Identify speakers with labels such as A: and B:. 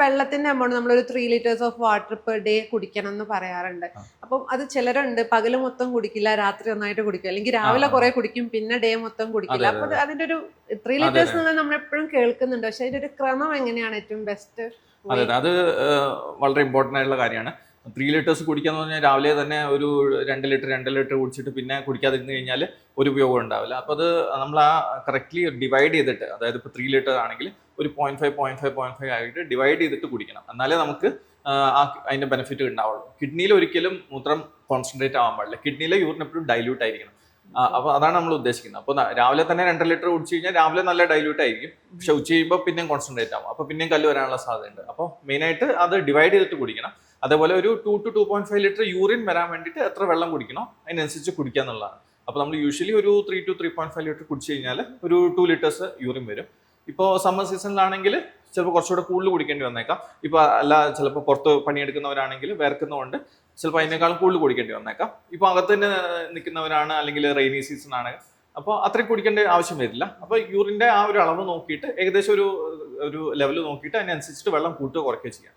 A: വെള്ളത്തിന്റെ എമൗണ്ട് ഒരു three litres of water per day കുടിക്കണം എന്ന് പറയാറുണ്ട്. അപ്പം അത് ചിലരുണ്ട് പകൽ മൊത്തം കുടിക്കില്ല രാത്രി ഒന്നായിട്ട് കുടിക്കും അല്ലെങ്കിൽ രാവിലെ. കുറെ കുടിക്കും പിന്നെ ഡേ മൊത്തം കുടിക്കില്ല. അപ്പൊ അത്. അതിന്റെ ഒരു ത്രീ ലിറ്റേഴ്സ് എന്നുള്ളത് നമ്മൾ എപ്പോഴും കേൾക്കുന്നുണ്ട്. പക്ഷെ അതിന്റെ ഒരു ക്രമം എങ്ങനെയാണ് ഏറ്റവും ബെസ്റ്റ്
B: അതെ അതെ. വളരെ ഇമ്പോർട്ടന്റ് ആയിട്ടുള്ള കാര്യമാണ്. ത്രീ ലിറ്റേഴ്സ് കുടിക്കാന്ന് പറഞ്ഞാൽ രാവിലെ തന്നെ ഒരു രണ്ട് ലിറ്റർ രണ്ട് ലിറ്റർ കുടിച്ചിട്ട് പിന്നെ കുടിക്കാതിരുന്ന് കഴിഞ്ഞാൽ ഒരു ഉപയോഗം ഉണ്ടാവില്ല. അപ്പോൾ അത് നമ്മൾ ആ കറക്റ്റ്ലി ഡിവൈഡ് ചെയ്തിട്ട് അതായത് ഇപ്പോൾ ത്രീ ലിറ്റർ ആണെങ്കിൽ ഒരു point five point five point five ആയിട്ട് ഡിവൈഡ് ചെയ്തിട്ട് കുടിക്കണം. എന്നാലേ നമുക്ക് ആ അതിന്റെ ബെനിഫിറ്റ് ഉണ്ടാവുള്ളൂ കിഡ്നിയിൽ ഒരിക്കലും മൂത്രം കോൺസെൻട്രേറ്റ് ആവാൻ പാടില്ല. കിഡ്നിയിലെ യൂറിൻ എപ്പോഴും ഡൈല്യൂട്ട് ആയിരിക്കണം. അപ്പോൾ അതാണ് നമ്മൾ ഉദ്ദേശിക്കുന്നത്. അപ്പോൾ രാവിലെ തന്നെ രണ്ട് ലിറ്റർ കുടിച്ചു കഴിഞ്ഞാൽ രാവിലെ നല്ല ഡൈല്യൂട്ട് ആയിരിക്കും. പക്ഷെ ഉച്ച കഴിയുമ്പോൾ പിന്നെയും കോൺസെൻട്രേറ്റ് ആവും. അപ്പോൾ പിന്നെയും കല്ല് വരാനുള്ള സാധ്യതയുണ്ട്. അപ്പോൾ മെയിനായിട്ട് അത് ഡിവൈഡ് ചെയ്തിട്ട് കുടിക്കണം. അതേപോലെ ഒരു two two two point five litre urine വരാൻ വേണ്ടിയിട്ട് എത്ര വെള്ളം കുടിക്കണോ അതിനനുസരിച്ച് കുടിക്കുക എന്നുള്ളതാണ്. അപ്പോൾ നമ്മൾ യൂഷ്വലി ഒരു three two three point five litre കുടിച്ചു കഴിഞ്ഞാൽ ഒരു ടു ലിറ്റേഴ്സ് യൂറിൻ വരും. ഇപ്പോൾ സമ്മർ സീസണിലാണെങ്കിൽ ചിലപ്പോൾ കുറച്ചുകൂടെ കൂടുതൽ കുടിക്കേണ്ടി വന്നേക്കാം. ഇപ്പോൾ അല്ല ചിലപ്പോൾ പുറത്ത് പണിയെടുക്കുന്നവരാണെങ്കിൽ വേർക്കുന്നതുകൊണ്ട് ചിലപ്പോൾ അതിനേക്കാളും കൂടുതൽ കുടിക്കേണ്ടി വന്നേക്കാം. ഇപ്പോൾ അകത്ത് തന്നെ നിൽക്കുന്നവരാണ് അല്ലെങ്കിൽ റെയിനി സീസൺ ആണ്. അപ്പോൾ അത്രയും കുടിക്കേണ്ട ആവശ്യം വരില്ല. അപ്പോൾ യൂറിന്റെ ആ ഒരു അളവ് നോക്കിയിട്ട് ഏകദേശം ഒരു ഒരു ലെവൽ നോക്കിയിട്ട് അതിനനുസരിച്ചിട്ട് വെള്ളം കൂട്ടുക കുറയ്ക്കുക ചെയ്യാം.